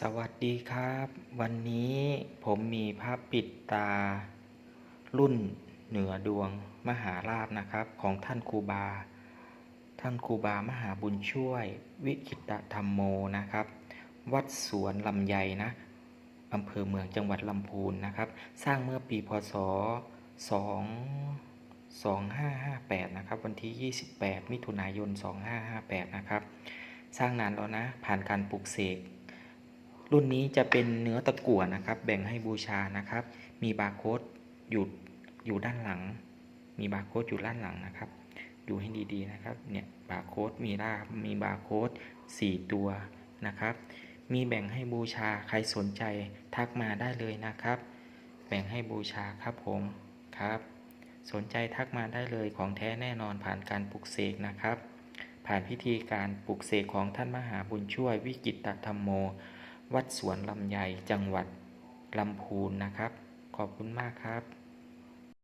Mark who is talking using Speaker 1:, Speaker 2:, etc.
Speaker 1: สวัสดีครับ วันนี้ผมมีภาพปิดตา รุ่นเหนือดวงมหาราชนะครับ ของท่านครูบา ท่านครูบามหาบุญช่วย วิคิตธรรมโมนะครับ วัดสวนลำไยนะอำเภอเมืองจังหวัดลำพูนนะครับ สร้างเมื่อปีพศ 2 2558 นะครับ วันที่ 28 มิถุนายน 2558 นะครับ สร้างนานแล้วนะ ผ่านการปลูกเสก รุ่นนี้จะเป็นเนื้อตะกั่วนะครับ แบ่งให้บูชานะครับ มีบาร์โค้ดอยู่อยู่ด้านหลัง มีบาร์โค้ดอยู่ด้านหลังนะครับ ดูให้ดีๆนะครับ เนี่ยบาร์โค้ดมีรามีบาร์โค้ด4ตัวนะครับ มีแบ่งให้บูชาใครสนใจทักมาได้เลยนะครับ แบ่งให้บูชาครับผมครับ สนใจทักมาได้เลยของแท้แน่นอนผ่านการปลุกเสกนะครับ ผ่านพิธีการปลุกเสกของท่านมหาบุญช่วยวิกิตตธรรมโม วัดสวนลำไยจังหวัดลำพูนนะครับ ขอบคุณมากครับ